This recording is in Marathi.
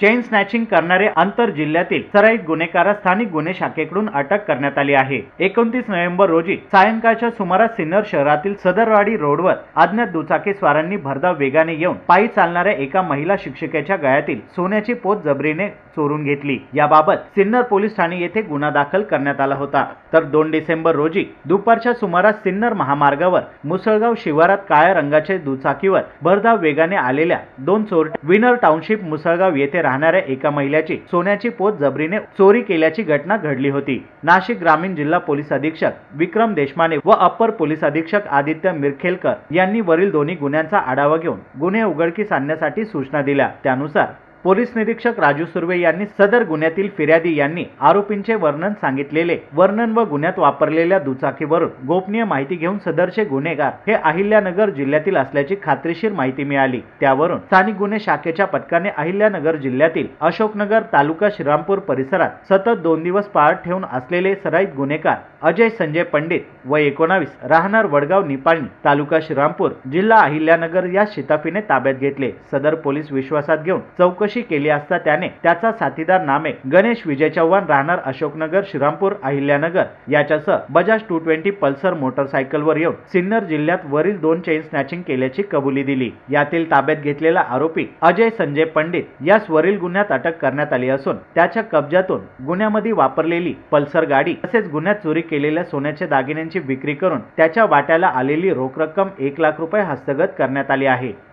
चेन स्नॅचिंग करणारे आंतर जिल्ह्यातील सराईत गुन्हेगारास स्थानिक गुन्हे शाखेकडून अटक करण्यात आली आहे. एकोणतीस नोव्हेंबर रोजी सायंकाळच्या सुमारास सिन्नर शहरातील सदरवाडी रोडवर अज्ञात दुचाकी स्वारांनी भरधाव वेगाने येऊन पायी चालणाऱ्या एका महिला शिक्षिकेच्या गळ्यातील सोन्याची पोत जबरीने चोरून घेतली. याबाबत सिन्नर पोलीस ठाणे येथे गुन्हा दाखल करण्यात आला होता. तर दोन डिसेंबर रोजी दुपारच्या सुमारास सिन्नर महामार्गावर मुसळगाव शिवारात काळ्या रंगाच्या दुचाकीवर भरधाव वेगाने आलेल्या दोन चोर विनर टाउनशिप मुसळगाव येथे राहणाऱ्या एका महिलेची सोन्याची पोत जबरीने चोरी केल्याची घटना घडली होती. नाशिक ग्रामीण जिल्हा पोलीस अधीक्षक विक्रम देशमाने व अप्पर पोलीस अधीक्षक आदित्य मिरखेलकर यांनी वरील दोन्ही गुन्ह्यांचा आढावा घेऊन गुन्हे उघडकीस आणण्यासाठी सूचना दिल्या. त्यानुसार पोलीस निरीक्षक राजू सुर्वे यांनी सदर गुन्ह्यातील फिर्यादी यांनी आरोपींचे वर्णन सांगितलेले वर्णन व गुन्ह्यात वापरलेल्या दुचाकीवरून गोपनीय माहिती घेऊन सदरचे गुन्हेगार हे अहिल्यानगर जिल्ह्यातील असल्याची खात्रीशीर माहिती मिळाली. त्यावरून स्थानिक गुन्हे शाखेच्या पथकाने अहिल्यानगर जिल्ह्यातील अशोकनगर तालुका श्रीरामपूर परिसरात सतत दोन दिवस पाळत ठेवून असलेले सराईत गुन्हेगार अजय संजय पंडित व एकोणावीस राहणार वडगाव निपाणी तालुका श्रीरामपूर जिल्हा अहिल्यानगर या शिताफीने ताब्यात घेतले. सदर पोलीस विश्वासात घेऊन चौकशी केली असता त्याने त्याचा साथीदार नामे गणेश विजय चव्हाण राहणार अशोकनगर श्रीरामपूर अहिल्यानगर याच्यासह बजाज टू ट्वेंटी पल्सर मोटरसायकलवर येऊन सिन्नर जिल्ह्यात वरील दोन चेन स्नॅचिंग केल्याची कबुली दिली. यातील ताब्यात घेतलेला आरोपी अजय संजय पंडित यास वरील गुन्ह्यात अटक करण्यात आली असून त्याच्या कब्जातून गुन्ह्यामध्ये वापरलेली पल्सर गाडी तसेच गुन्ह्यात चोरी केलेल्या सोन्याच्या दागिन्यांची विक्री करून त्याच्या वाट्याला आलेली रोख रक्कम एक लाख रुपये हस्तगत करण्यात आली आहे.